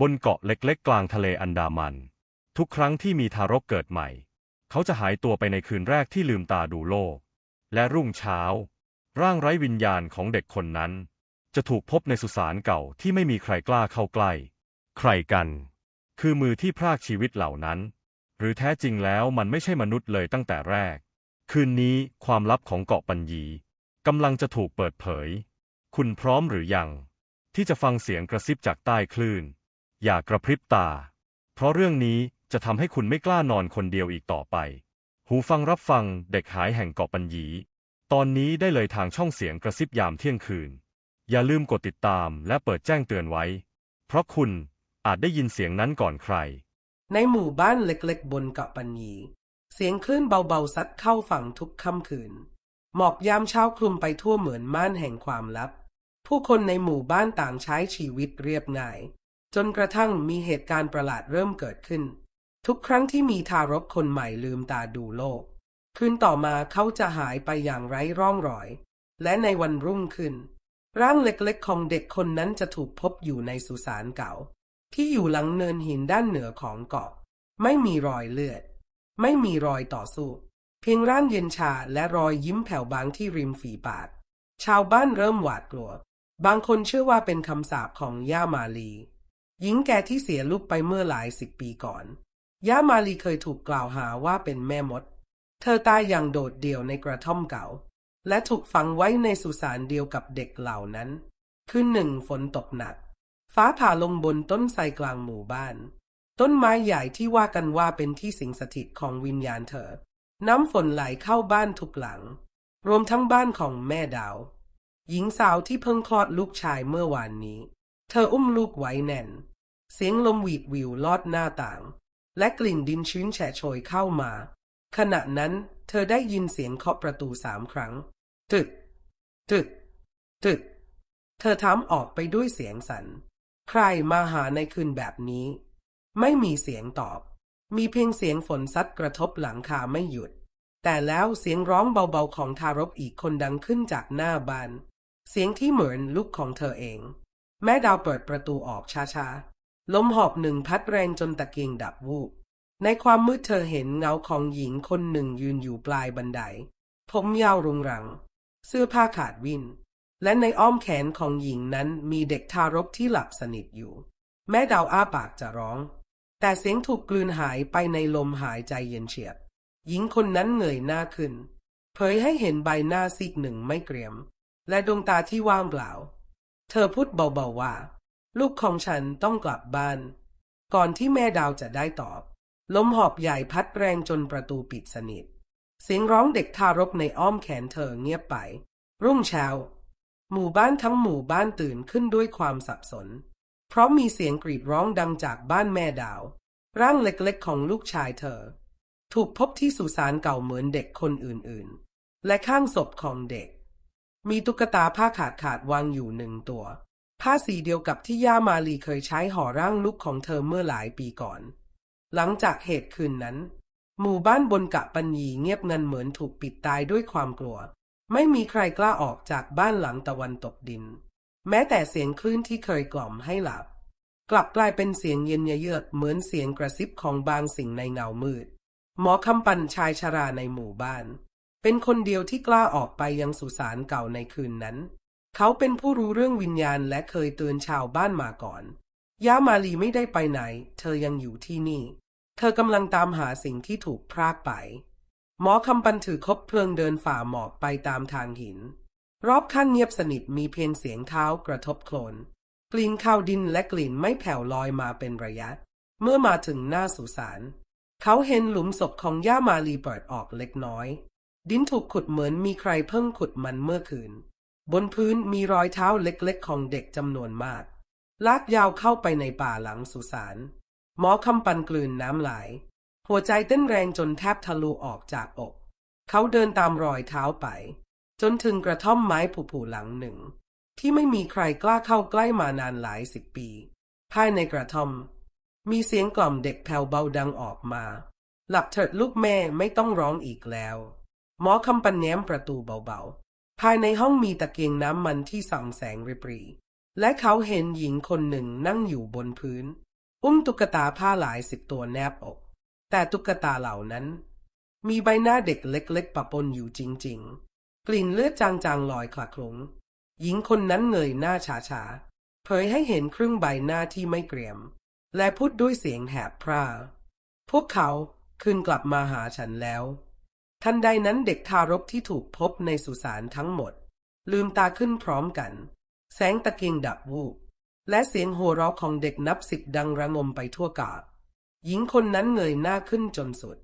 บนเกาะเล็กๆ กลางทะเลอันดามัน ทุกครั้งที่มีทารกเกิดใหม่ เขาจะหายตัวไปในคืนแรกที่ลืมตาดูโลก และรุ่งเช้า ร่างไร้วิญญาณของเด็กคนนั้น จะถูกพบในสุสานเก่าที่ไม่มีใครกล้าเข้าใกล้ ใครกัน คือมือที่พรากชีวิตเหล่านั้น หรือแท้จริงแล้วมันไม่ใช่มนุษย์เลยตั้งแต่แรก คืนนี้ความลับของเกาะปัญญีกำลังจะถูกเปิดเผย คุณพร้อมหรือยัง ที่จะฟังเสียงกระซิบจากใต้คลื่น อย่ากระพริบตา เพราะเรื่องนี้จะทำให้คุณไม่กล้านอนคนเดียวอีกต่อไป หูฟังรับฟังเด็กหายแห่งเกาะปัญญี ตอนนี้ได้เลยทางช่องเสียงกระซิบยามเที่ยงคืน อย่าลืมกดติดตามและเปิดแจ้งเตือนไว้ เพราะคุณอาจได้ยินเสียงนั้นก่อนใคร ในหมู่บ้านเล็กๆ บนเกาะปัญญี เสียงคลื่นเบาๆซัดเข้าฝั่งทุกค่ำคืน หมอกยามเช้าคลุมไปทั่วเหมือนม่านแห่งความลับ ผู้คนในหมู่บ้านต่างใช้ชีวิตเรียบง่าย จนกระทั่งมีเหตุการณ์ประหลาดเริ่มเกิดขึ้น ทุกครั้งที่มีทารกคนใหม่ลืมตาดูโลก คืนต่อมาเขาจะหายไปอย่างไร้ร่องรอย และในวันรุ่งขึ้น ร่างเล็กๆของเด็กคนนั้นจะถูกพบอยู่ในสุสานเก่า ที่อยู่หลังเนินหินด้านเหนือของเกาะ ไม่มีรอยเลือด ไม่มีรอยต่อสู้ เพียงร่างเย็นชาและรอยยิ้มแผ่วบางที่ริมฝีปาก ชาวบ้านเริ่มหวาดกลัว บางคนเชื่อว่าเป็นคำสาปของย่ามาลี หญิงแก่ที่เสียลูกไปเมื่อหลายสิบปีก่อน ย่ามาลีเคยถูกกล่าวหาว่าเป็นแม่มด เธอตายอย่างโดดเดี่ยวในกระท่อมเก่า และถูกฝังไว้ในสุสานเดียวกับเด็กเหล่านั้น คืนหนึ่งฝนตกหนัก ฟ้าผ่าลงบนต้นไทรกลางหมู่บ้าน ต้นไม้ใหญ่ที่ว่ากันว่าเป็นที่สิงสถิตของวิญญาณเธอ น้ำฝนไหลเข้าบ้านทุกหลัง รวมทั้งบ้านของแม่ดาว หญิงสาวที่เพิ่งคลอดลูกชายเมื่อวานนี้ เธออุ้มลูกไว้แน่น เสียงลมหวีดวิวลอดหน้าต่าง และกลิ่นดินชื้นแฉะโชยเข้ามา ขณะนั้นเธอได้ยินเสียงเคาะประตูสามครั้ง ตึก ตึก ตึก เธอถามออกไปด้วยเสียงสัน่น ใครมาหาในคืนแบบนี้ ไม่มีเสียงตอบ มีเพียงเสียงฝนซัดกระทบหลังคาไม่หยุด แต่แล้วเสียงร้องเบาๆของทารกอีกคนดังขึ้นจากหน้าบ้าน เสียงที่เหมือนลูกของเธอเอง แม่ดาวเปิดประตูออกช้าๆ ลมหอบหนึ่งพัดแรงจนตะเกียงดับวูบ ในความมืดเธอเห็นเงาของหญิงคนหนึ่งยืนอยู่ปลายบันได ผมยาวรุงรัง เสื้อผ้าขาดวิน และในอ้อมแขนของหญิงนั้นมีเด็กทารกที่หลับสนิทอยู่ แม่ดาวอ้าปากจะร้อง แต่เสียงถูกกลืนหายไปในลมหายใจเย็นเฉียบ หญิงคนนั้นเงยหน้าขึ้น เผยให้เห็นใบหน้าซีกหนึ่งไม่เกรียม และดวงตาที่ว่างเปล่า เธอพูดเบาๆว่า ลูกของฉันต้องกลับบ้าน ก่อนที่แม่ดาวจะได้ตอบ ลมหอบใหญ่พัดแรงจนประตูปิดสนิท เสียงร้องเด็กทารกในอ้อมแขนเธอเงียบไป รุ่งเช้า หมู่บ้านทั้งหมู่บ้านตื่นขึ้นด้วยความสับสน เพราะมีเสียงกรีดร้องดังจากบ้านแม่ดาว ร่างเล็กๆของลูกชายเธอ ถูกพบที่สุสานเก่าเหมือนเด็กคนอื่นๆ และข้างศพของเด็ก มีตุ๊กตาผ้าขาดขาดวางอยู่หนึ่งตัว ผ้าสีเดียวกับที่ย่ามาลีเคยใช้ห่อร่างลูกของเธอเมื่อหลายปีก่อน หลังจากเหตุคืนนั้น หมู่บ้านบนกะปัญญีเงียบงันเหมือนถูกปิดตายด้วยความกลัว ไม่มีใครกล้าออกจากบ้านหลังตะวันตกดิน แม้แต่เสียงคลื่นที่เคยกล่อมให้หลับ กลับกลายเป็นเสียงเย็นเยือกเหมือนเสียงกระซิบของบางสิ่งในเงามืด หมอคำปันชายชราในหมู่บ้าน เป็นคนเดียวที่กล้าออกไปยังสุสานเก่าในคืนนั้น เขาเป็นผู้รู้เรื่องวิญญาณและเคยเตือนชาวบ้านมาก่อน ย่ามาลีไม่ได้ไปไหน เธอยังอยู่ที่นี่ เธอกำลังตามหาสิ่งที่ถูกพรากไป หมอคำปันถือคบเพลิงเดินฝ่าหมอกไปตามทางหิน รอบข้างเงียบสนิทมีเพียงเสียงเท้ากระทบโคลน กลิ่นข้าวดินและกลิ่นไม่แผ่วลอยมาเป็นระยะ เมื่อมาถึงหน้าสุสาน เขาเห็นหลุมศพของย่ามาลีเปิดออกเล็กน้อย ดินถูกขุดเหมือนมีใครเพิ่งขุดมันเมื่อคืน บนพื้นมีรอยเท้าเล็กๆ ของเด็กจำนวนมาก ลากยาวเข้าไปในป่าหลังสุสานหมอคำปันกลืนน้ำไหล หัวใจเต้นแรงจนแทบทะลุออกจากอก เขาเดินตามรอยเท้าไป จนถึงกระท่อมไม้ผุๆหลังหนึ่ง ที่ไม่มีใครกล้าเข้าใกล้มานานหลายสิบปี ภายในกระท่อม มีเสียงกล่อมเด็กแผ่วเบาดังออกมา หลับเถิดลูกแม่ไม่ต้องร้องอีกแล้ว หมอคำปันแง้มประตูเบาๆ ภายในห้องมีตะเกียงน้ำมันที่ส่องแสงริบรี และเขาเห็นหญิงคนหนึ่งนั่งอยู่บนพื้น อุ้มตุ๊กตาผ้าหลายสิบตัวแนบอก แต่ตุ๊กตาเหล่านั้น มีใบหน้าเด็กเล็กๆปะปนอยู่จริงๆ กลิ่นเลือดจางๆลอยคลาคลุ้งหญิงคนนั้นเงยหน้าช้าๆเผยให้เห็นครึ่งใบหน้าที่ไม่เกรียม และพูดด้วยเสียงแหบพร่า พวกเขาคืนกลับมาหาฉันแล้ว ทันใดนั้นเด็กทารกที่ถูกพบในสุสานทั้งหมด ลืมตาขึ้นพร้อมกัน แสงตะเกียงดับวูบและเสียงโห่เราะของเด็กนับสิบดังระงมไปทั่วกาบหญิงคนนั้นเงยหน้าขึ้นจนสุด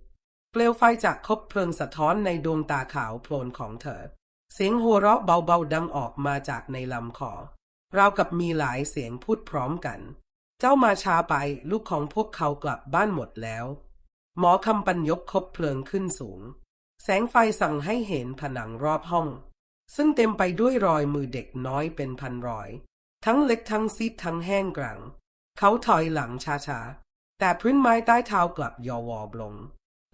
เปลวไฟจากคบเพลิงสะท้อนในดวงตาขาวโพลนของเธอ เสียงโหัวเราะเบาๆดังออกมาจากในลำคอราวกับมีหลายเสียงพูดพร้อมกัน เจ้ามาช้าไปลูกของพวกเขากลับบ้านหมดแล้ว หมอคำปัญยกคบเพลิงขึ้นสูง แสงไฟสั่งให้เห็นผนังรอบห้อง ซึ่งเต็มไปด้วยรอยมือเด็กน้อยเป็นพันรอย ทั้งเล็กทั้งซีดทั้งแห้งกรัง เขาถอยหลังช้าๆ แต่พื้นไม้ใต้เท้ากลับยอวอบลง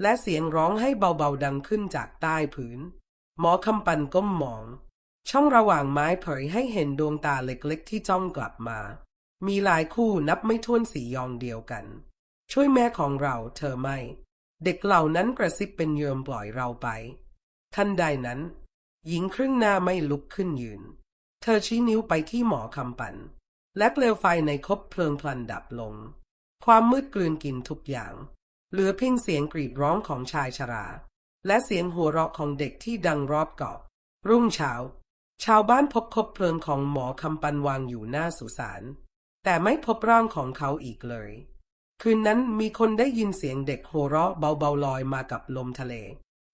และเสียงร้องให้เบาๆดังขึ้นจากใต้พื้น หมอคำปันก้มมอง ช่องระหว่างไม้เผยให้เห็นดวงตาเล็กๆ ที่จ้องกลับมา มีหลายคู่นับไม่ถ้วนสียองเดียวกัน ช่วยแม่ของเราเธอไม่ เด็กเหล่านั้นกระซิบเป็นเยิมปล่อยเราไป ทันใดนั้น หญิงครึ่งหน้าไม่ลุกขึ้นยืน เธอชี้นิ้วไปที่หมอคำปัน และเปลวไฟในคบเพลิงพลันดับลง ความมืดกลืนกินทุกอย่าง เหลือเพียงเสียงกรีดร้องของชายชรา และเสียงหัวเราะของเด็กที่ดังรอบเกาะ รุ่งเช้า ชาวบ้านพบคบเพลิงของหมอคำปันวางอยู่หน้าสุสาน แต่ไม่พบร่างของเขาอีกเลย คืนนั้นมีคนได้ยินเสียงเด็กโหัวเราะเบาๆลอยมากับลมทะเล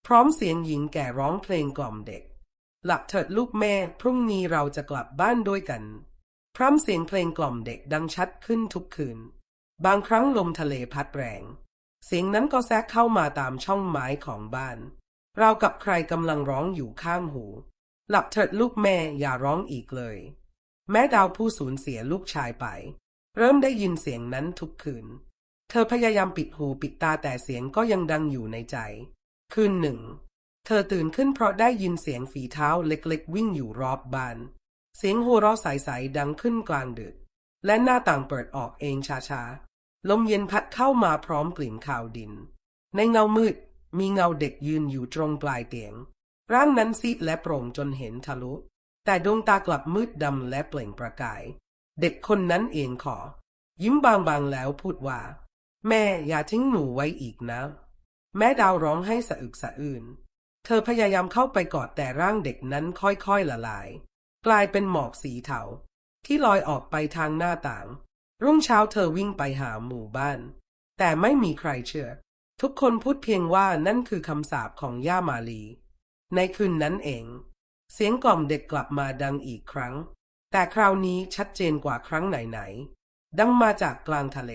พร้อมเสียงหญิงแก่ร้องเพลงกล่อมเด็ก หลับเถิดลูกแม่ พรุ่งนี้เราจะกลับบ้านด้วยกัน พร่ำเสียงเพลงกล่อมเด็กดังชัดขึ้นทุกคืน บางครั้งลมทะเลพัดแรง เสียงนั้นก็แทรกเข้ามาตามช่องไม้ของบ้านเรากับใครกำลังร้องอยู่ข้างหู หลับเถิดลูกแม่อย่าร้องอีกเลย แม่ดาวผู้สูญเสียลูกชายไป เริ่มได้ยินเสียงนั้นทุกคืน เธอพยายามปิดหูปิดตาแต่เสียงก็ยังดังอยู่ในใจ คืนหนึ่ง เธอตื่นขึ้นเพราะได้ยินเสียงฝีเท้าเล็กๆ วิ่งอยู่รอบบ้าน เสียงหัวเราะใสๆดังขึ้นกลางดึก และหน้าต่างเปิดออกเองช้าๆ ลมเย็นพัดเข้ามาพร้อมกลิ่นข่าวดิน ในเงามืดมีเงาเด็กยืนอยู่ตรงปลายเตียง ร่างนั้นซีดและโปร่งจนเห็นทะลุ แต่ดวงตากลับมืดดำและเปล่งประกาย เด็กคนนั้นเองขอ ยิ้มบางๆแล้วพูดว่า แม่อย่าทิ้งหนูไว้อีกนะ แม่ดาวร้องให้สะอึกสะอื้นเธอพยายามเข้าไปกอดแต่ร่างเด็กนั้นค่อยๆละลาย กลายเป็นหมอกสีเทาที่ลอยออกไปทางหน้าต่าง รุ่งเช้าเธอวิ่งไปหาหมู่บ้าน แต่ไม่มีใครเชื่อ ทุกคนพูดเพียงว่านั่นคือคำสาปของย่ามาลี ในคืนนั้นเอง เสียงกล่อมเด็กกลับมาดังอีกครั้ง แต่คราวนี้ชัดเจนกว่าครั้งไหนๆดังมาจากกลางทะเล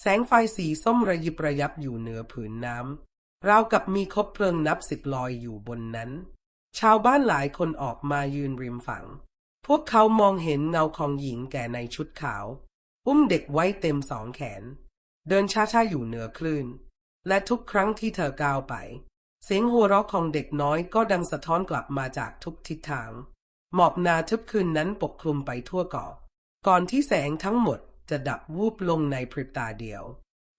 แสงไฟสีส้มระยิบระยับอยู่เหนือผืนน้ำราวกับมีคบเพลิงนับสิบลอยอยู่บนนั้น ชาวบ้านหลายคนออกมายืนริมฝั่ง พวกเขามองเห็นเงาของหญิงแก่ในชุดขาว อุ้มเด็กไว้เต็มสองแขน เดินช้าๆอยู่เหนือคลื่น และทุกครั้งที่เธอก้าวไป เสียงหัวเราะของเด็กน้อยก็ดังสะท้อนกลับมาจากทุกทิศทาง หมอกนาทึบคืนนั้นปกคลุมไปทั่วเกาะก่อนที่แสงทั้งหมด จะดับวูบลงในพริบตาเดียว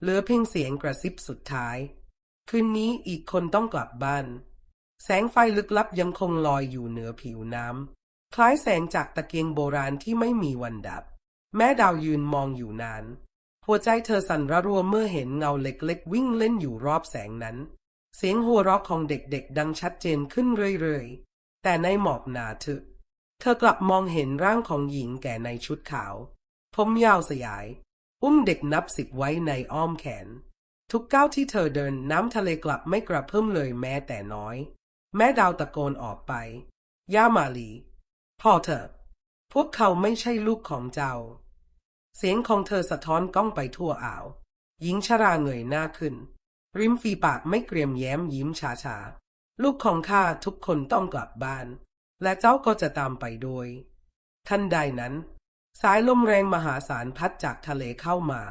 เหลือเพียงเสียงกระซิบสุดท้าย คืนนี้อีกคนต้องกลับบ้าน แสงไฟลึกลับยังคงลอยอยู่เหนือผิวน้ำ คล้ายแสงจากตะเกียงโบราณที่ไม่มีวันดับ แม่ดาวยืนมองอยู่นาน หัวใจเธอสั่นระรัวเมื่อเห็นเงาเล็กๆ วิ่งเล่นอยู่รอบแสงนั้น เสียงหัวเราะของเด็กๆ ดังชัดเจนขึ้นเรื่อยๆ แต่ในหมอกหนาทึบเธอกลับมองเห็นร่างของหญิงแก่ในชุดขาว ผมยาวสยาย อุ้มเด็กนับสิบไว้ในอ้อมแขน ทุกก้าวที่เธอเดินน้ำทะเลกลับไม่กระเพิ่มเลยแม้แต่น้อย แม่ดาวตะโกนออกไป ย่ามาลีพ่อเถอะ พวกเขาไม่ใช่ลูกของเจ้า เสียงของเธอสะท้อนก้องไปทั่วอ่าว หญิงชราเงยหน้าขึ้น ริมฝีปากไม่เกรียมแย้มยิ้มชาๆลูกของข้าทุกคนต้องกลับบ้าน และเจ้าก็จะตามไปโดยทันใดนั้น สายลมแรงมหาศาลพัดจากทะเลเข้ามา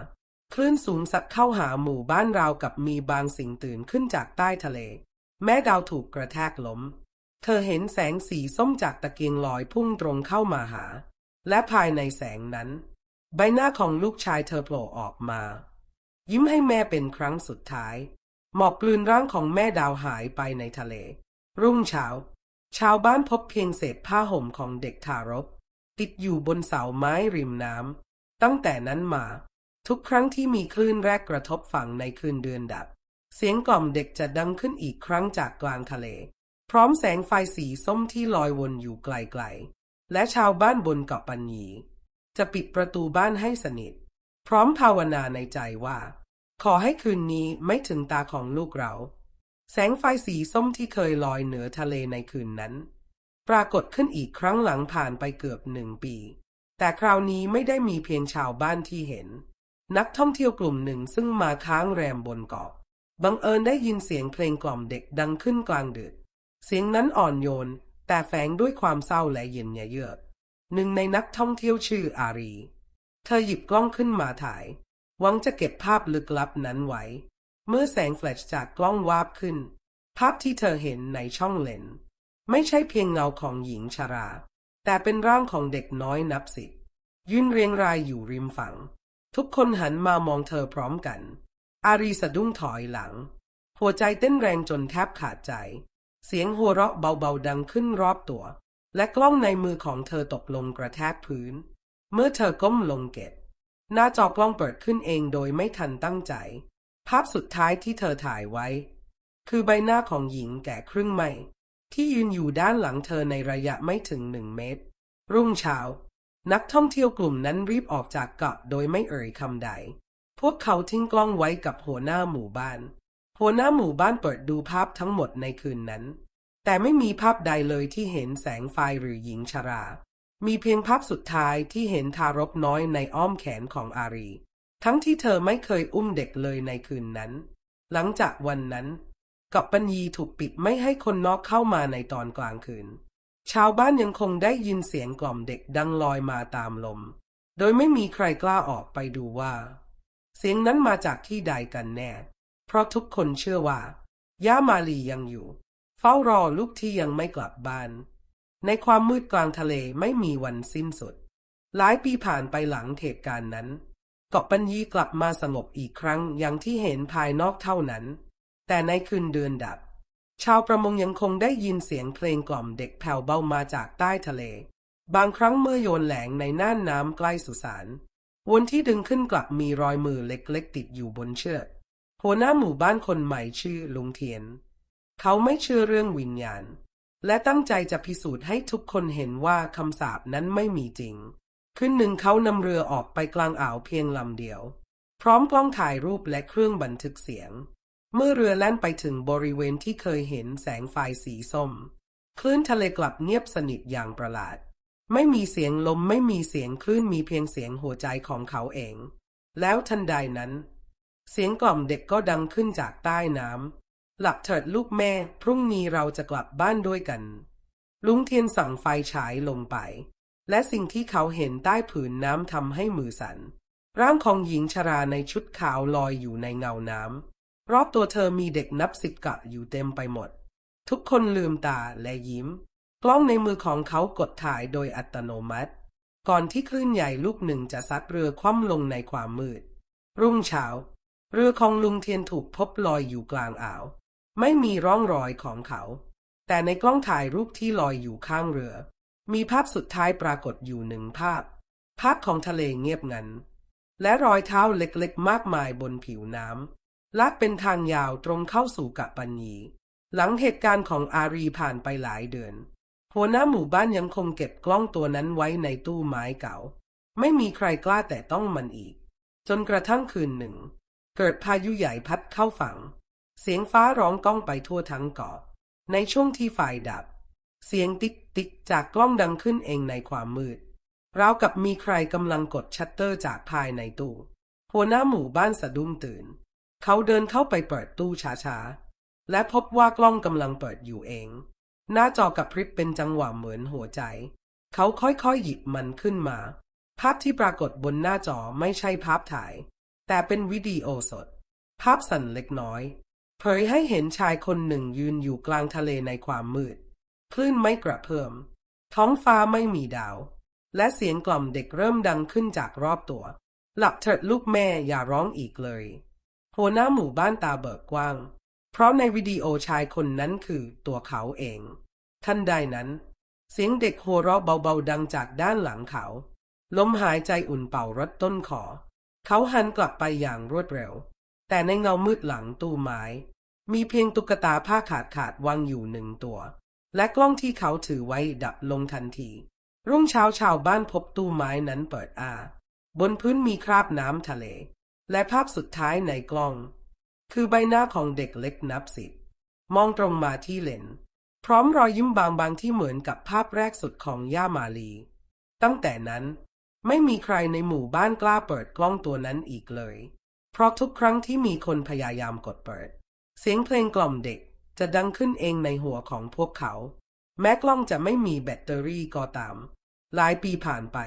คลื่นสูงสัดเข้าหาหมู่บ้านราวกับมีบางสิ่งตื่นขึ้นจากใต้ทะเล แม่ดาวถูกกระแทกล้ม เธอเห็นแสงสีส้มจากตะเกียงลอยพุ่งตรงเข้ามาหา และภายในแสงนั้น ใบหน้าของลูกชายเธอโผล่ออกมา ยิ้มให้แม่เป็นครั้งสุดท้าย หมอกกลืนร่างของแม่ดาวหายไปในทะเล รุ่งเช้า ชาวบ้านพบเพียงเศษผ้าห่มของเด็กทารก ติดอยู่บนเสาไม้ริมน้ำตั้งแต่นั้นมา ทุกครั้งที่มีคลื่นแรกกระทบฝั่งในคืนเดือนดับ เสียงกล่อมเด็กจะดังขึ้นอีกครั้งจากกลางทะเล พร้อมแสงไฟสีส้มที่ลอยวนอยู่ไกลๆ และชาวบ้านบนเกาะปัญญีจะปิดประตูบ้านให้สนิท พร้อมภาวนาในใจว่า ขอให้คืนนี้ไม่ถึงตาของลูกเรา แสงไฟสีส้มที่เคยลอยเหนือทะเลในคืนนั้น ปรากฏขึ้นอีกครั้งหลังผ่านไปเกือบหนึ่งปี แต่คราวนี้ไม่ได้มีเพียงชาวบ้านที่เห็น นักท่องเที่ยวกลุ่มหนึ่งซึ่งมาค้างแรมบนเกาะบังเอิญได้ยินเสียงเพลงกล่อมเด็กดังขึ้นกลางดึก เสียงนั้นอ่อนโยน แต่แฝงด้วยความเศร้าและเย็นเยือก หนึ่งในนักท่องเที่ยวชื่ออารี เธอหยิบกล้องขึ้นมาถ่าย หวังจะเก็บภาพลึกลับนั้นไว้ เมื่อแสงแฟลชจากกล้องวาบขึ้น ภาพที่เธอเห็นในช่องเลนส์ ไม่ใช่เพียงเงาของหญิงชรา แต่เป็นร่างของเด็กน้อยนับสิบยืนเรียงรายอยู่ริมฝั่ง ทุกคนหันมามองเธอพร้อมกัน อารีสะดุ้งถอยหลัง หัวใจเต้นแรงจนแทบขาดใจ เสียงหัวเราะเบาๆดังขึ้นรอบตัว และกล้องในมือของเธอตกลงกระแทกพื้น เมื่อเธอก้มลงเก็บ หน้าจอกล้องเปิดขึ้นเองโดยไม่ทันตั้งใจ ภาพสุดท้ายที่เธอถ่ายไว้ คือใบหน้าของหญิงแก่ครึ่งไม่ ที่ยืนอยู่ด้านหลังเธอในระยะไม่ถึงหนึ่งเมตร รุ่งเช้า นักท่องเที่ยวกลุ่มนั้นรีบออกจากเกาะโดยไม่เอ่ยคำใด พวกเขาทิ้งกล้องไว้กับหัวหน้าหมู่บ้าน หัวหน้าหมู่บ้านเปิดดูภาพทั้งหมดในคืนนั้น แต่ไม่มีภาพใดเลยที่เห็นแสงไฟหรือหญิงชรา มีเพียงภาพสุดท้ายที่เห็นทารกน้อยในอ้อมแขนของอารี ทั้งที่เธอไม่เคยอุ้มเด็กเลยในคืนนั้น หลังจากวันนั้น เกาะปัญญีถูกปิดไม่ให้คนนอกเข้ามาในตอนกลางคืน ชาวบ้านยังคงได้ยินเสียงกล่อมเด็กดังลอยมาตามลม โดยไม่มีใครกล้าออกไปดูว่า เสียงนั้นมาจากที่ใดกันแน่ เพราะทุกคนเชื่อว่าย่ามาลียังอยู่ เฝ้ารอลูกที่ยังไม่กลับบ้าน ในความมืดกลางทะเลไม่มีวันสิ้นสุด หลายปีผ่านไปหลังเหตุการณ์นั้น เกาะปัญญีกลับมาสงบอีกครั้งอย่างที่เห็นภายนอกเท่านั้น แต่ในคืนเดือนดับ ชาวประมงยังคงได้ยินเสียงเพลงกล่อมเด็กแผ่วเบามาจากใต้ทะเล บางครั้งเมื่อโยนแหลงในน่านน้ำใกล้สุสานวนที่ดึงขึ้นกลับมีรอยมือเล็กๆ ติดอยู่บนเชือกหัวหน้าหมู่บ้านคนใหม่ชื่อลุงเทียน เขาไม่เชื่อเรื่องวิญญาณ และตั้งใจจะพิสูจน์ให้ทุกคนเห็นว่าคำสาปนั้นไม่มีจริง ขึ้นหนึ่งเขานำเรือออกไปกลางอ่าวเพียงลำเดียว พร้อมกล้องถ่ายรูปและเครื่องบันทึกเสียง เมื่อเรือแล่นไปถึงบริเวณที่เคยเห็นแสงไฟสีส้ม คลื่นทะเลกลับเงียบสนิทอย่างประหลาด ไม่มีเสียงลมไม่มีเสียงคลื่นมีเพียงเสียงหัวใจของเขาเอง แล้วทันใดนั้น เสียงกล่อมเด็กก็ดังขึ้นจากใต้น้ำหลับเถิดลูกแม่ พรุ่งนี้เราจะกลับบ้านด้วยกัน ลุงเทียนสั่งไฟฉายลงไป และสิ่งที่เขาเห็นใต้ผืนน้ำทำให้มือสัน่นร่างของหญิงชราในชุดขาวลอยอยู่ในเงาน้ำ รอบตัวเธอมีเด็กนับสิบกะอยู่เต็มไปหมด ทุกคนลืมตาและยิ้ม กล้องในมือของเขากดถ่ายโดยอัตโนมัติ ก่อนที่คลื่นใหญ่ลูกหนึ่งจะซัดเรือคว่ำลงในความมืด รุ่งเช้า เรือของลุงเทียนถูกพบลอยอยู่กลางอ่าว ไม่มีร่องรอยของเขา แต่ในกล้องถ่ายรูปที่ลอยอยู่ข้างเรือ มีภาพสุดท้ายปรากฏอยู่หนึ่งภาพ ภาพของทะเลเงียบงันและรอยเท้าเล็กๆ มากมายบนผิวน้ำ ลากเป็นทางยาวตรงเข้าสู่กะปัญญี หลังเหตุการณ์ของอารีผ่านไปหลายเดือน หัวหน้าหมู่บ้านยังคงเก็บกล้องตัวนั้นไว้ในตู้ไม้เก่า ไม่มีใครกล้าแต่ต้องมันอีก จนกระทั่งคืนหนึ่ง เกิดพายุใหญ่พัดเข้าฝั่ง เสียงฟ้าร้องก้องไปทั่วทั้งเกาะ ในช่วงที่ไฟดับ เสียงติ๊กติ๊กจากกล้องดังขึ้นเองในความมืดราวกับมีใครกำลังกดชัตเตอร์จากภายในตู้ หัวหน้าหมู่บ้านสะดุ้งตื่น เขาเดินเข้าไปเปิดตู้ช้าๆ และพบว่ากล้องกำลังเปิดอยู่เอง หน้าจอกับพริบเป็นจังหวะเหมือนหัวใจ เขาค่อยๆหยิบมันขึ้นมา ภาพที่ปรากฏบนหน้าจอไม่ใช่ภาพถ่าย แต่เป็นวิดีโอสด ภาพสั่นเล็กน้อย เผยให้เห็นชายคนหนึ่งยืนอยู่กลางทะเลในความมืด คลื่นไม่กระเพิ่มท้องฟ้าไม่มีดาว และเสียงกล่อมเด็กเริ่มดังขึ้นจากรอบตัว หลับเถิดลูกแม่อย่าร้องอีกเลย หัวหน้าหมู่บ้านตาเบิกกว้าง เพราะในวิดีโอชายคนนั้นคือตัวเขาเองทันใดนั้น เสียงเด็กหัวเราะเบาๆดังจากด้านหลังเขา ลมหายใจอุ่นเป่ารถต้นคอเขาหันกลับไปอย่างรวดเร็ว แต่ในเงามืดหลังตู้ไม้ มีเพียงตุ๊กตาผ้าขาดขาดวางอยู่หนึ่งตัว และกล้องที่เขาถือไว้ดับลงทันที รุ่งเช้าชาวบ้านพบตู้ไม้นั้นเปิดอาบนพื้นมีคราบน้ำทะเล และภาพสุดท้ายในกล้อง คือใบหน้าของเด็กเล็กนับสิบมองตรงมาที่เลนพร้อมรอยยิ้มบางๆที่เหมือนกับภาพแรกสุดของย่ามาลี ตั้งแต่นั้นไม่มีใครในหมู่บ้านกล้าเปิดกล้องตัวนั้นอีกเลย เพราะทุกครั้งที่มีคนพยายามกดเปิด เสียงเพลงกล่อมเด็กจะดังขึ้นเองในหัวของพวกเขา แม้กล้องจะไม่มีแบตเตอรี่ก็ตาม หลายปีผ่านไป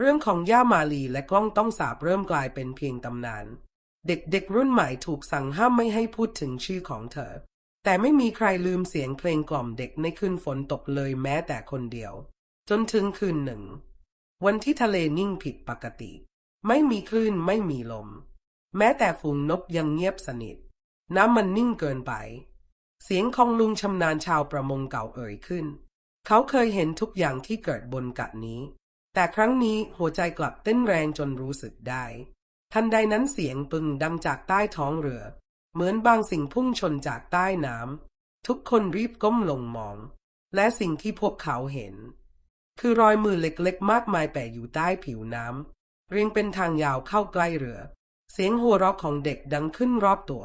เรื่องของย่ามาลีและกล้องต้องสาบเริ่มกลายเป็นเพียงตำนาน เด็กๆรุ่นใหม่ถูกสั่งห้ามไม่ให้พูดถึงชื่อของเธอ แต่ไม่มีใครลืมเสียงเพลงกล่อมเด็กในคืนฝนตกเลยแม้แต่คนเดียว จนถึงคืนหนึ่ง วันที่ทะเลนิ่งผิดปกติ ไม่มีคลื่นไม่มีลม แม้แต่ฝูงนกยังเงียบสนิท น้ำมันนิ่งเกินไป เสียงของลุงชำนาญชาวประมงเก่าเอ่ยขึ้น เขาเคยเห็นทุกอย่างที่เกิดบนกะนี้ แต่ครั้งนี้หัวใจกลับเต้นแรงจนรู้สึกได้ ทันใดนั้นเสียงปึงดังจากใต้ท้องเรือ เหมือนบางสิ่งพุ่งชนจากใต้น้ำทุกคนรีบก้มลงมอง และสิ่งที่พวกเขาเห็น คือรอยมือเล็กๆ มากมายแปะอยู่ใต้ผิวน้ำเรียงเป็นทางยาวเข้าใกล้เรือ เสียงหัวเราะของเด็กดังขึ้นรอบตัว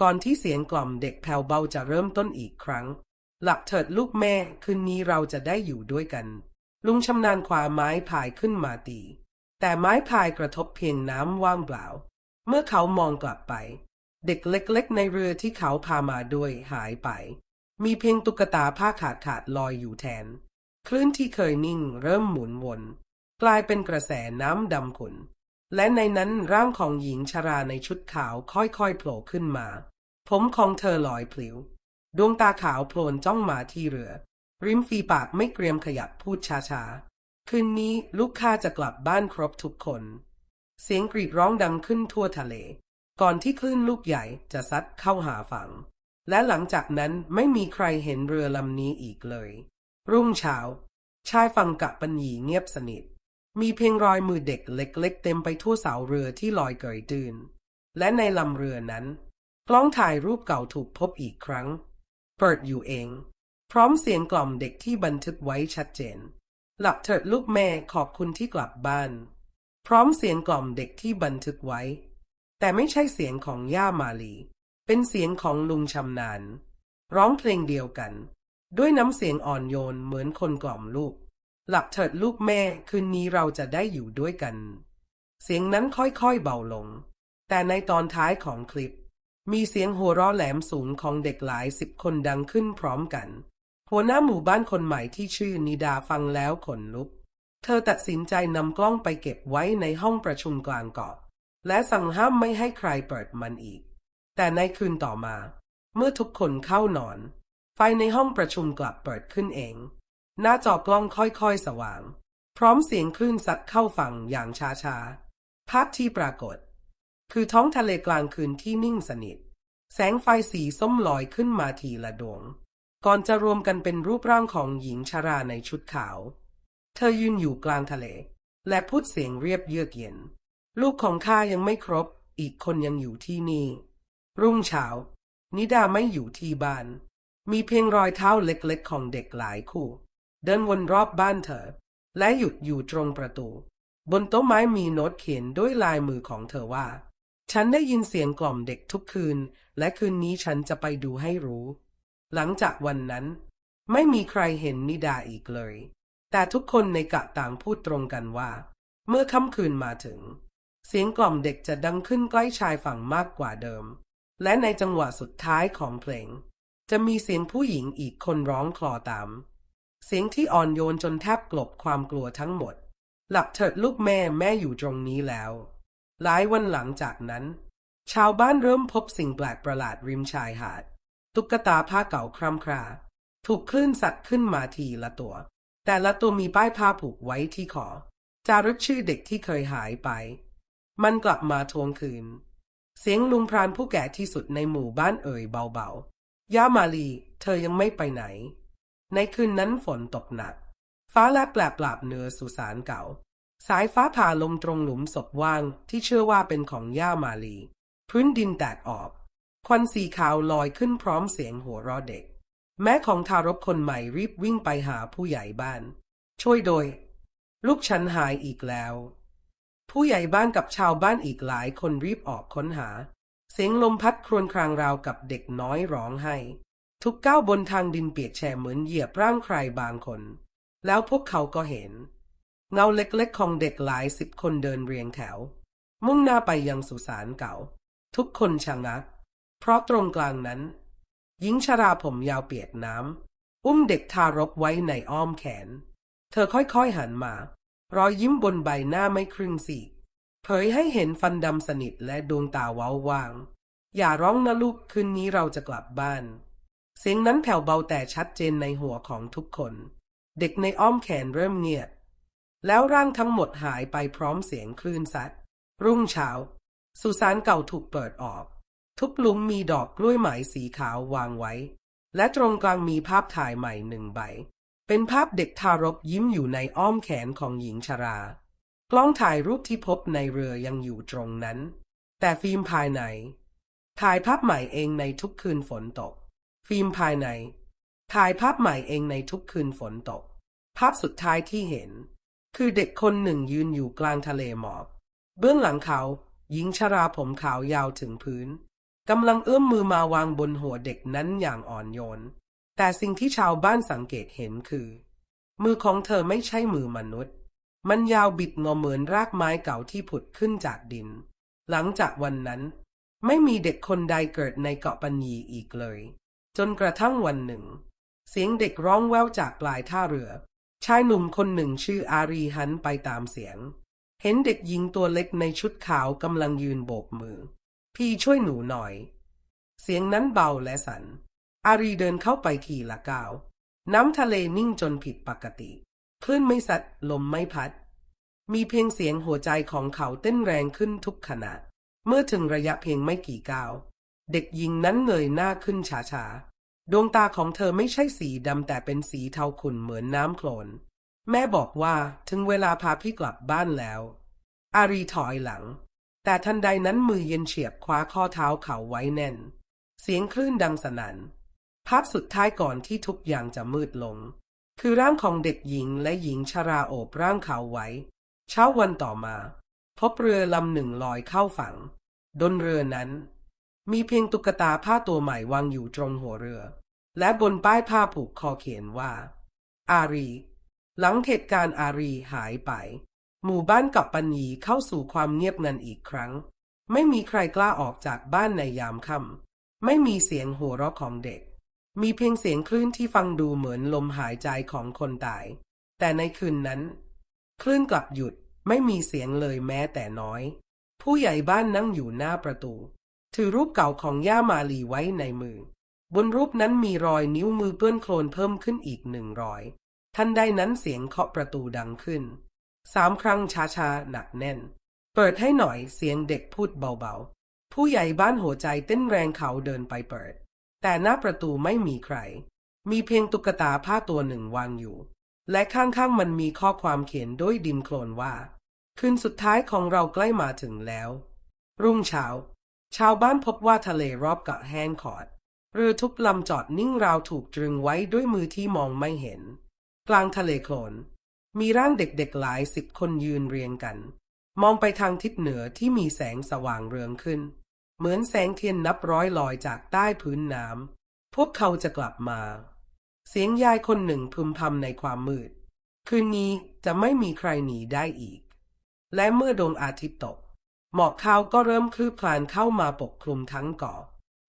ก่อนที่เสียงกล่อมเด็กแผ่วเบาจะเริ่มต้นอีกครั้ง หลับเถิดลูกแม่คืนนี้เราจะได้อยู่ด้วยกัน ลุงชำนาญคว้าไม้พายขึ้นมาตี แต่ไม้พายกระทบเพียงน้ำว่างเปล่า เมื่อเขามองกลับไป เด็กเล็กๆในเรือที่เขาพามาด้วยหายไป มีเพียงตุ๊กตาผ้าขาดขาดๆลอยอยู่แทน คลื่นที่เคยนิ่งเริ่มหมุนวน กลายเป็นกระแสน้ำดำขุ่นและในนั้นร่างของหญิงชราในชุดขาวค่อยๆโผล่ขึ้นมา ผมของเธอลอยพลิว ดวงตาขาวโพลนจ้องมาที่เรือ ริมฝีปากไม่เกรียมขยับพูดช้าๆ คืนนี้ลูกค้าจะกลับบ้านครบทุกคน เสียงกรีดร้องดังขึ้นทั่วทะเล ก่อนที่คลื่นลูกใหญ่จะซัดเข้าหาฝั่ง และหลังจากนั้นไม่มีใครเห็นเรือลำนี้อีกเลย รุ่งเช้า ชายฝั่งกะปัญญีเงียบสนิท มีเพียงรอยมือเด็กเล็กๆ เต็มไปทั่วเสาเรือที่ลอยเกยตื่น และในลำเรือนั้น กล้องถ่ายรูปเก่าถูกพบอีกครั้ง เปิดอยู่เอง พร้อมเสียงกล่อมเด็กที่บันทึกไว้ชัดเจน หลับเถิดลูกแม่ขอบคุณที่กลับบ้าน พร้อมเสียงกล่อมเด็กที่บันทึกไว้ แต่ไม่ใช่เสียงของย่ามาลี เป็นเสียงของลุงชำนาญ ร้องเพลงเดียวกัน ด้วยน้ำเสียงอ่อนโยนเหมือนคนกล่อมลูก หลับเถิดลูกแม่คืนนี้เราจะได้อยู่ด้วยกัน เสียงนั้นค่อยๆเบาลง แต่ในตอนท้ายของคลิป มีเสียงหัวเราะแหลมสูงของเด็กหลายสิบคนดังขึ้นพร้อมกัน หัวหน้าหมู่บ้านคนใหม่ที่ชื่อนิดาฟังแล้วขนลุก เธอตัดสินใจนำกล้องไปเก็บไว้ในห้องประชุมกลางเกาะ และสั่งห้ามไม่ให้ใครเปิดมันอีก แต่ในคืนต่อมา เมื่อทุกคนเข้านอน ไฟในห้องประชุมกลับเปิดขึ้นเอง หน้าจอกล้องค่อยๆสว่าง พร้อมเสียงคลื่นซัดเข้าฝั่งอย่างช้าๆภาพที่ปรากฏ คือท้องทะเลกลางคืนที่นิ่งสนิท แสงไฟสีส้มลอยขึ้นมาทีละดวง ก่อนจะรวมกันเป็นรูปร่างของหญิงชราในชุดขาว เธอยืนอยู่กลางทะเล และพูดเสียงเรียบเยือกเย็น ลูกของข้ายังไม่ครบ อีกคนยังอยู่ที่นี่ รุ่งเช้า นิดาไม่อยู่ที่บ้าน มีเพียงรอยเท้าเล็กๆของเด็กหลายคู่ เดินวนรอบบ้านเธอ และหยุดอยู่ตรงประตู บนโต๊ะไม้มีโน้ตเขียนด้วยลายมือของเธอว่า ฉันได้ยินเสียงกล่อมเด็กทุกคืน และคืนนี้ฉันจะไปดูให้รู้ หลังจากวันนั้น ไม่มีใครเห็นนิดาอีกเลย แต่ทุกคนในกะต่างพูดตรงกันว่า เมื่อค่ำคืนมาถึง เสียงกล่อมเด็กจะดังขึ้นใกล้ชายฝั่งมากกว่าเดิม และในจังหวะสุดท้ายของเพลง จะมีเสียงผู้หญิงอีกคนร้องคลอตาม เสียงที่อ่อนโยนจนแทบกลบความกลัวทั้งหมด หลับเถิดลูกแม่แม่อยู่ตรงนี้แล้ว หลายวันหลังจากนั้น ชาวบ้านเริ่มพบสิ่งแปลกประหลาดริมชายหาด ตุ๊กตาผ้าเก่าคร่ำครา ถูกคลื่นสัตว์ขึ้นมาทีละตัว แต่ละตัวมีป้ายผ้าผูกไว้ที่คอจารึกชื่อเด็กที่เคยหายไป มันกลับมาทวงคืน เสียงลุงพรานผู้แก่ที่สุดในหมู่บ้านเอ่ยเบาๆ ย่ามาลีเธอยังไม่ไปไหน ในคืนนั้นฝนตกหนัก ฟ้าแลบแปลบาบเนือสุสานเก่า สายฟ้าผ่าลงตรงหลุมศพว่างที่เชื่อว่าเป็นของย่ามาลี พื้นดินแตกออก ควันสีขาวลอยขึ้นพร้อมเสียงหัวเราะเด็ก แม่ของทารกคนใหม่รีบวิ่งไปหาผู้ใหญ่บ้าน ช่วยโดย ลูกฉันหายอีกแล้ว ผู้ใหญ่บ้านกับชาวบ้านอีกหลายคนรีบออกค้นหา เสียงลมพัดครวญครางราวกับเด็กน้อยร้องไห้ ทุกก้าวบนทางดินเปียกแฉะเหมือนเหยียบร่างใครบางคน แล้วพวกเขาก็เห็น เงาเล็กๆของเด็กหลายสิบคนเดินเรียงแถว มุ่งหน้าไปยังสุสานเก่า ทุกคนชะงัก เพราะตรงกลางนั้น หญิงชราผมยาวเปียกน้ำ อุ้มเด็กทารกไว้ในอ้อมแขน เธอค่อยๆหันมารอยยิ้มบนใบหน้าไม่ครึ่งสีกเผยให้เห็นฟันดำสนิทและดวงตาเว้าวาง อย่าร้องนะลูกคืนนี้เราจะกลับบ้าน เสียงนั้นแผ่วเบาแต่ชัดเจนในหัวของทุกคน เด็กในอ้อมแขนเริ่มเงียบ แล้วร่างทั้งหมดหายไปพร้อมเสียงคลื่นซัด รุ่งเช้า สุสานเก่าถูกเปิดออก ทุกหลุมมีดอกกล้วยไหมสีขาววางไว้ และตรงกลางมีภาพถ่ายใหม่หนึ่งใบ เป็นภาพเด็กทารกยิ้มอยู่ในอ้อมแขนของหญิงชรา กล้องถ่ายรูปที่พบในเรือยังอยู่ตรงนั้น แต่ฟิล์มภายใน ถ่ายภาพใหม่เองในทุกคืนฝนตก ฟิล์มภายใน ถ่ายภาพใหม่เองในทุกคืนฝนตก ภาพสุดท้ายที่เห็น คือเด็กคนหนึ่งยืนอยู่กลางทะเลหมอก เบื้องหลังเขาหญิงชราผมขาวยาวถึงพื้น กำลังเอื้อมมือมาวางบนหัวเด็กนั้นอย่างอ่อนโยน แต่สิ่งที่ชาวบ้านสังเกตเห็นคือ มือของเธอไม่ใช่มือมนุษย์ มันยาวบิดงอเหมือนรากไม้เก่าที่ผุดขึ้นจากดิน หลังจากวันนั้น ไม่มีเด็กคนใดเกิดในเกาะปัญญีอีกเลย จนกระทั่งวันหนึ่ง เสียงเด็กร้องแว่วจากปลายท่าเรือ ชายหนุ่มคนหนึ่งชื่ออารีหันไปตามเสียง เห็นเด็กหญิงตัวเล็กในชุดขาวกำลังยืนโบกมือ พี่ช่วยหนูหน่อย เสียงนั้นเบาและสัน่นอารีเดินเข้าไปทีละก้าว น้ำทะเลนิ่งจนผิดปกติ คลื่นไม่สัดลมไม่พัด มีเพียงเสียงหัวใจของเขาเต้นแรงขึ้นทุกขณะ เมื่อถึงระยะเพียงไม่กี่ก้าว เด็กหญิงนั้นเงยหน้าขึ้นช้าๆ ดวงตาของเธอไม่ใช่สีดำแต่เป็นสีเทาขุ่นเหมือนน้ำโคลน แม่บอกว่าถึงเวลาพาพี่กลับบ้านแล้ว อารีถอยหลัง แต่ทันใดนั้นมือเย็นเฉียบคว้าข้อเท้าเขาไว้แน่น เสียงคลื่นดังสนั่น ภาพสุดท้ายก่อนที่ทุกอย่างจะมืดลง คือร่างของเด็กหญิงและหญิงชราโอบร่างเขาไว้ เช้าวันต่อมา พบเรือลำหนึ่งลอยเข้าฝั่งบนเรือนั้น มีเพียงตุ๊กตาผ้าตัวใหม่วางอยู่ตรงหัวเรือ และบนป้ายผ้าผูกคอเขียนว่า อารี หลังเหตุการณ์อารีหายไป หมู่บ้านกับปัญญีเข้าสู่ความเงียบงันอีกครั้ง ไม่มีใครกล้าออกจากบ้านในยามค่ำไม่มีเสียงหัวเราะของเด็ก มีเพียงเสียงคลื่นที่ฟังดูเหมือนลมหายใจของคนตาย แต่ในคืนนั้น คลื่นกลับหยุดไม่มีเสียงเลยแม้แต่น้อย ผู้ใหญ่บ้านนั่งอยู่หน้าประตู ถือรูปเก่าของย่ามาลีไว้ในมือ บนรูปนั้นมีรอยนิ้วมือเปื้อนโคลนเพิ่มขึ้นอีกหนึ่งรอย ทันใดนั้นเสียงเคาะประตูดังขึ้น สามครั้งช้าๆ หนักแน่น เปิดให้หน่อยเสียงเด็กพูดเบาๆ ผู้ใหญ่บ้านหัวใจเต้นแรงเขาเดินไปเปิด แต่หน้าประตูไม่มีใคร มีเพียงตุ๊กตาผ้าตัวหนึ่งวางอยู่ และข้างๆมันมีข้อความเขียนด้วยดินโคลนว่า คืนสุดท้ายของเราใกล้มาถึงแล้ว รุ่งเช้า ชาวบ้านพบว่าทะเลรอบเกาะแห้งขอดเรือทุกลำจอดนิ่งราวถูกตรึงไว้ด้วยมือที่มองไม่เห็น กลางทะเลโคลน มีร่างเด็กๆหลายสิบคนยืนเรียงกัน มองไปทางทิศเหนือที่มีแสงสว่างเรืองขึ้น เหมือนแสงเทียนนับร้อยลอยจากใต้พื้นน้ำพวกเขาจะกลับมา เสียงยายคนหนึ่งพึมพำในความมืด คืนนี้จะไม่มีใครหนีได้อีก และเมื่อดวงอาทิตย์ตก หมอกขาวก็เริ่มคลืบคลานเข้ามาปกคลุมทั้งเกาะ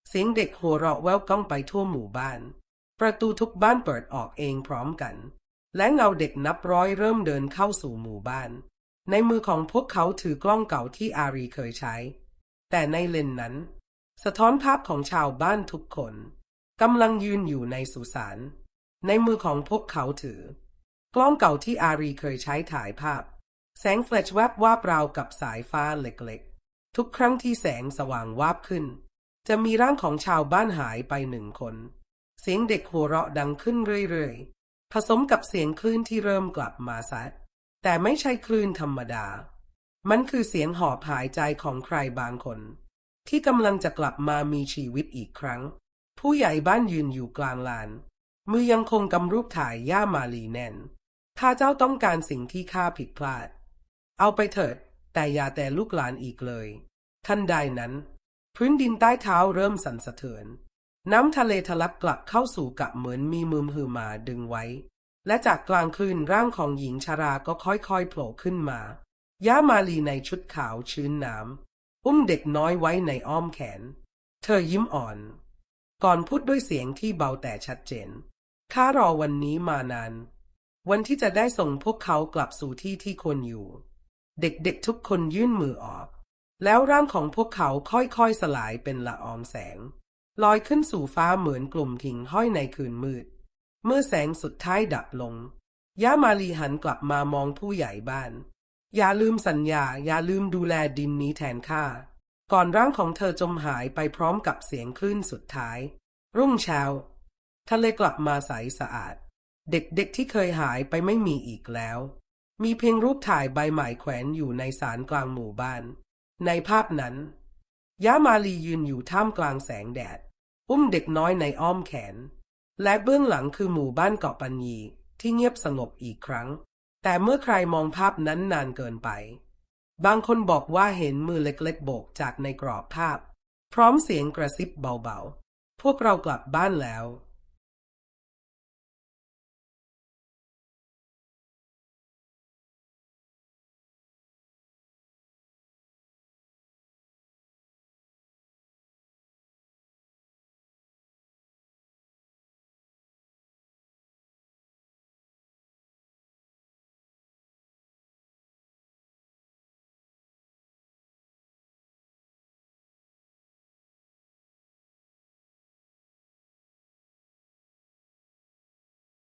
เสียงเด็กหัวเราะแววก้องไปทั่วหมู่บ้าน ประตูทุกบ้านเปิดออกเองพร้อมกัน และเงาเด็กนับร้อยเริ่มเดินเข้าสู่หมู่บ้าน ในมือของพวกเขาถือกล้องเก่าที่อารีเคยใช้ แต่ในเลนนั้น สะท้อนภาพของชาวบ้านทุกคนกำลังยืนอยู่ในสุสาน ในมือของพวกเขาถือ กล้องเก่าที่อารีเคยใช้ถ่ายภาพ แสงแฟลชแวบวาบราวกับสายฟ้าเล็กๆ ทุกครั้งที่แสงสว่างวาบขึ้น จะมีร่างของชาวบ้านหายไปหนึ่งคน เสียงเด็กหัวเราะดังขึ้นเรื่อยๆ ผสมกับเสียงคลื่นที่เริ่มกลับมาซัดแต่ไม่ใช่คลื่นธรรมดา มันคือเสียงหอบหายใจของใครบางคน ที่กำลังจะกลับมามีชีวิตอีกครั้ง ผู้ใหญ่บ้านยืนอยู่กลางลาน มือยังคงกำรูปถ่ายย่ามาลีแน่น ถ้าเจ้าต้องการสิ่งที่ข้าผิดพลาด เอาไปเถิด แต่อย่าแต่ลูกหลานอีกเลยทันใดนั้น พื้นดินใต้เท้าเริ่มสั่นสะเทือน น้ำทะเลทะลักกลับเข้าสู่กับเหมือนมีมือหือมาดึงไว้ และจากกลางคลื่นร่างของหญิงชาราก็ค่อยๆโผล่ขึ้นมา ย่ามาลีในชุดขาวชื้นน้ำอุ้มเด็กน้อยไว้ในอ้อมแขน เธอยิ้มอ่อน ก่อนพูดด้วยเสียงที่เบาแต่ชัดเจน ข้ารอวันนี้มานาน วันที่จะได้ส่งพวกเขากลับสู่ที่ที่ควรอยู่ เด็กๆทุกคนยื่นมือออก แล้วร่างของพวกเขาค่อยๆสลายเป็นละอองแสง ลอยขึ้นสู่ฟ้าเหมือนกลุ่มหิ่งห้อยในคืนมืด เมื่อแสงสุดท้ายดับลงย่ามาลีหันกลับมามองผู้ใหญ่บ้าน อย่าลืมสัญญา อย่าลืมดูแลดินนี้แทนข้า ก่อนร่างของเธอจมหายไปพร้อมกับเสียงคลื่นสุดท้าย รุ่งเช้า ทะเลกลับมาใสสะอาด เด็กๆที่เคยหายไปไม่มีอีกแล้ว มีเพียงรูปถ่ายใบใหม่แขวนอยู่ในศาลกลางหมู่บ้าน ในภาพนั้นย่ามาลียืนอยู่ท่ามกลางแสงแดด อุ้มเด็กน้อยในอ้อมแขน และเบื้องหลังคือหมู่บ้านเกาะปัญญีที่เงียบสงบอีกครั้ง แต่เมื่อใครมองภาพนั้นนานเกินไป บางคนบอกว่าเห็นมือเล็กๆโบกจากในกรอบภาพ พร้อมเสียงกระซิบเบาๆ พวกเรากลับบ้านแล้ว